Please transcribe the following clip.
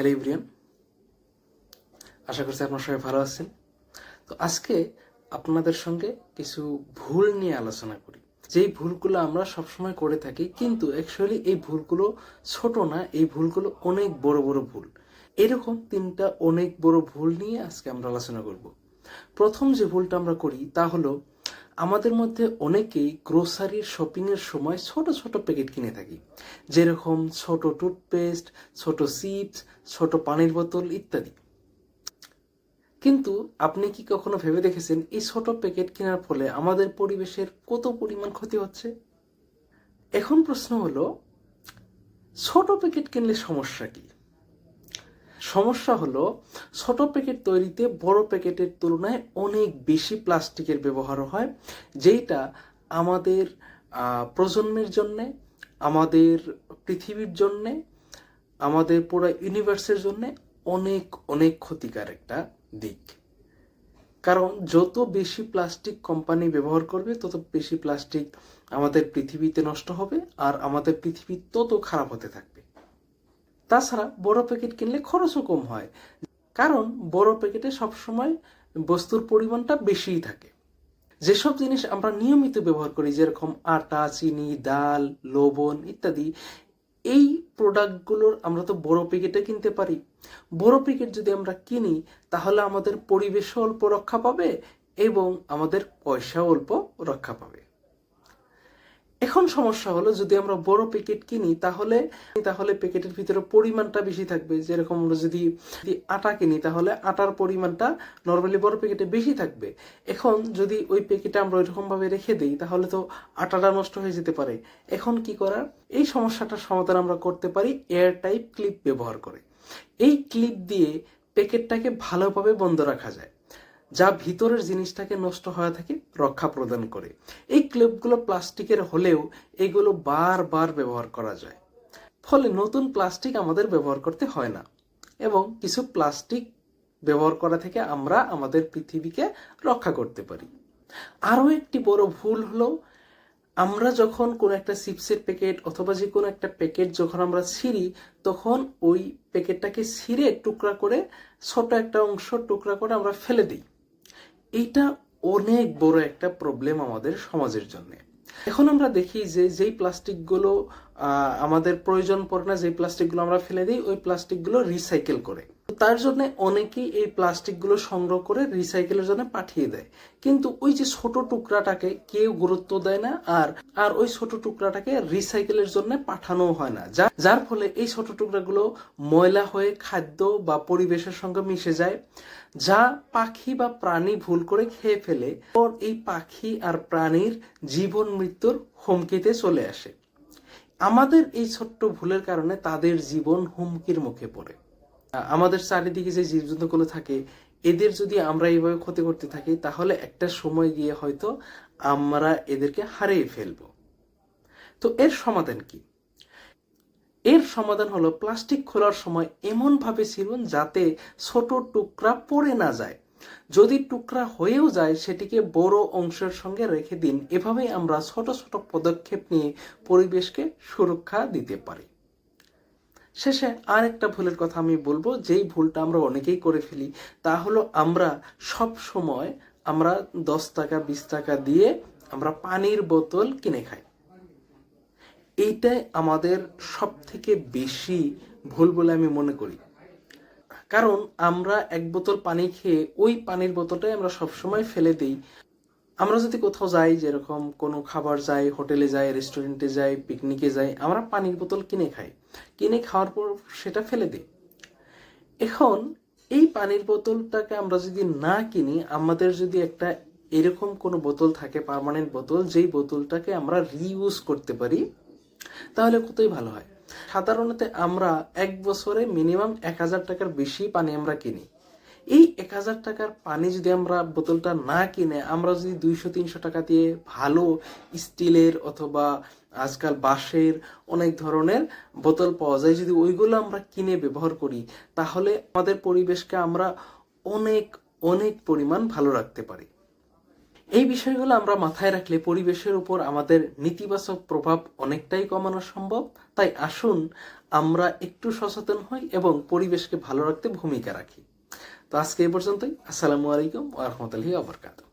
Hello ইব্রিয়ান আশা করছি আপনার সবাই ভালো আছেন। তো আজকে আপনাদের সঙ্গে কিছু ভুল নিয়ে আলোচনা করি। যেই ভুলগুলো আমরা সবসময় করে থাকি, কিন্তু অ্যাকচুয়ালি এই ভুলগুলো ছোট না, এই ভুলগুলো অনেক বড় বড় ভুল। এরকম তিনটা অনেক বড় ভুল নিয়ে আজকে আমরা আলোচনা করব। প্রথম যে ভুলটা আমরা করি তা হলো আমাদের মধ্যে অনেকেই গ্রোসারির শপিংয়ের সময় ছোট ছোট প্যাকেট কিনে থাকি। যেরকম ছোট টুথপেস্ট, ছোট চিপস, ছোট পানির বোতল ইত্যাদি। কিন্তু আপনি কি কখনো ভেবে দেখেছেন এই ছোট প্যাকেট কেনার ফলে আমাদের পরিবেশের কত পরিমাণ ক্ষতি হচ্ছে? এখন প্রশ্ন হলো, ছোট প্যাকেট কিনলে সমস্যা কি? সমস্যা হলো, ছোট প্যাকেট তৈরিতে বড় প্যাকেটের তুলনায় অনেক বেশি প্লাস্টিকের ব্যবহার হয় যেটা আমাদের প্রজন্মের জন্যে, আমাদের পৃথিবীর জন্যে, আমাদের পুরো ইউনিভার্সের জন্যে অনেক অনেক ক্ষতিকার একটা দিক। কারণ যত বেশি প্লাস্টিক কোম্পানি ব্যবহার করবে, তত বেশি প্লাস্টিক আমাদের পৃথিবীতে নষ্ট হবে, আর আমাদের পৃথিবী তত খারাপ হতে থাকবে। তাছাড়া বড় প্যাকেট কিনলে খরচও কম হয়। কারণ বড় প্যাকেটে সবসময় বস্তুর পরিমাণটা বেশিই থাকে। যেসব জিনিস আমরা নিয়মিত ব্যবহার করি, যেরকম আটা, চিনি, ডাল, লবণ ইত্যাদি, এই প্রোডাক্টগুলোর আমরা তো বড় প্যাকেটে কিনতে পারি। বড় প্যাকেট যদি আমরা কিনি, তাহলে আমাদের পরিবেশও অল্প রক্ষা পাবে এবং আমাদের পয়সাও অল্প রক্ষা পাবে। এখন সমস্যা হলো যদি আমরা বড় প্যাকেট কিনি, তাহলে তাহলে প্যাকেটের ভিতরে পরিমাণটা বেশি থাকবে। যেরকম আমরা যদি আটা কিনি, তাহলে আটার পরিমাণটা নর্মালি বড় প্যাকেটে বেশি থাকবে। এখন যদি ওই প্যাকেটে আমরা ওইরকম ভাবে রেখে দিই, তাহলে তো আটাটা নষ্ট হয়ে যেতে পারে। এখন কি করার? এই সমস্যাটার সমাধান আমরা করতে পারি এয়ার টাইপ ক্লিপ ব্যবহার করে। এই ক্লিপ দিয়ে প্যাকেটটাকে ভালোভাবে বন্ধ রাখা যায়। যা ভিতরের জিনিসটাকে নষ্ট হওয়া থেকে রক্ষা প্রদান করে। এই ক্লিপগুলো প্লাস্টিকের হলেও এগুলো বারবার ব্যবহার করা যায়। ফলে নতুন প্লাস্টিক আমাদের ব্যবহার করতে হয় না এবং কিছু প্লাস্টিক ব্যবহার করা থেকে আমরা আমাদের পৃথিবীকে রক্ষা করতে পারি। আরও একটি বড় ভুল হলো, আমরা যখন কোনো একটা চিপসের প্যাকেট অথবা যে কোনো একটা প্যাকেট যখন আমরা ছিঁড়ি, তখন ওই প্যাকেটটাকে ছিঁড়ে টুকরা করে, ছোট একটা অংশ টুকরা করে আমরা ফেলে দিই। এইটা অনেক বড় একটা প্রবলেম আমাদের সমাজের জন্য। এখন আমরা দেখি যে যেই প্লাস্টিকগুলো আমাদের প্রয়োজন পড়ে না, যেই প্লাস্টিকগুলো আমরা ফেলে দিই, ওই প্লাস্টিকগুলো রিসাইকেল করে। তার জন্য অনেকেই এই প্লাস্টিকগুলো সংগ্রহ করে রিসাইকেলের জন্য পাঠিয়ে দেয়। কিন্তু ওই যে ছোট টুকরাটাকে কেউ গুরুত্ব দেয় না আর আর ওই ছোট টুকরাটাকে রিসাইকেলের জন্য পাঠানো হয় না। যার ফলে এই ছোট টুকরাগুলো ময়লা হয়ে খাদ্য বা পরিবেশের সঙ্গে মিশে যায়, যা পাখি বা প্রাণী ভুল করে খেয়ে ফেলে, পর এই পাখি আর প্রাণীর জীবন মৃত্যুর হুমকিতে চলে আসে। আমাদের এই ছোট্ট ভুলের কারণে তাদের জীবন হুমকির মুখে পড়ে। আমাদের চারিদিকে যে জীবজন্তুগুলো থাকে, এদের যদি আমরা এইভাবে ক্ষতি করতে থাকি, তাহলে একটা সময় গিয়ে হয়তো আমরা এদেরকে হারিয়ে ফেলব। তো এর সমাধান কি? এর সমাধান হলো প্লাস্টিক খোলার সময় এমন ভাবে ছিলুন যাতে ছোট টুকরা পড়ে না যায়। যদি টুকরা হয়েও যায়, সেটিকে বড় অংশের সঙ্গে রেখে দিন। এভাবেই আমরা ছোট ছোট পদক্ষেপ নিয়ে পরিবেশকে সুরক্ষা দিতে পারি। শেষে আর একটা ভুলের কথা আমি বলব, যেই ভুলটা আমরা অনেকেই করে ফেলি, তা হলো আমরা সব সময় আমরা দশ টাকা, বিশ টাকা দিয়ে আমরা পানির বোতল কিনে খাই। এইটাই আমাদের সব থেকে বেশি ভুল বলে আমি মনে করি। কারণ আমরা এক বোতল পানি খেয়ে ওই পানির বোতলটাই আমরা সবসময় ফেলে দিই। আমরা যদি কোথাও যাই, যেরকম কোনো খাবার যাই, হোটেলে যাই রেস্টুরেন্টে যাই পিকনিকে যাই, আমরা পানির বোতল কিনে খাই। কিনে খাওয়ার পর সেটা ফেলে দিই। এখন এই পানির বোতলটাকে আমরা যদি না কিনি, আমাদের যদি একটা এরকম কোনো বোতল থাকে পার্মানেন্ট বোতল, যেই বোতলটাকে আমরা রিইউজ করতে পারি, তাহলে কতই ভালো হয়? সাধারণত আমরা এক বছরে মিনিমাম এক হাজার টাকার বেশি পানি আমরা কিনি। এই এক হাজার টাকার পানি যদি আমরা বোতলটা না কিনে, আমরা যদি দুইশো, তিনশো টাকা দিয়ে ভালো স্টিলের অথবা আজকাল বাঁশের অনেক ধরনের বোতল পাওয়া যায়, যদি ওইগুলো আমরা কিনে ব্যবহার করি, তাহলে আমাদের পরিবেশকে আমরা অনেক অনেক পরিমাণ ভালো রাখতে পারি। এই বিষয়গুলো আমরা মাথায় রাখলে পরিবেশের উপর আমাদের নেতিবাচক প্রভাব অনেকটাই কমানো সম্ভব। তাই আসুন আমরা একটু সচেতন হই এবং পরিবেশকে ভালো রাখতে ভূমিকা রাখি। তো আজকে এই পর্যন্তই। আসসালামু আলাইকুম ওয়া রাহমাতুল্লাহি ওয়া বারাকাতুহু।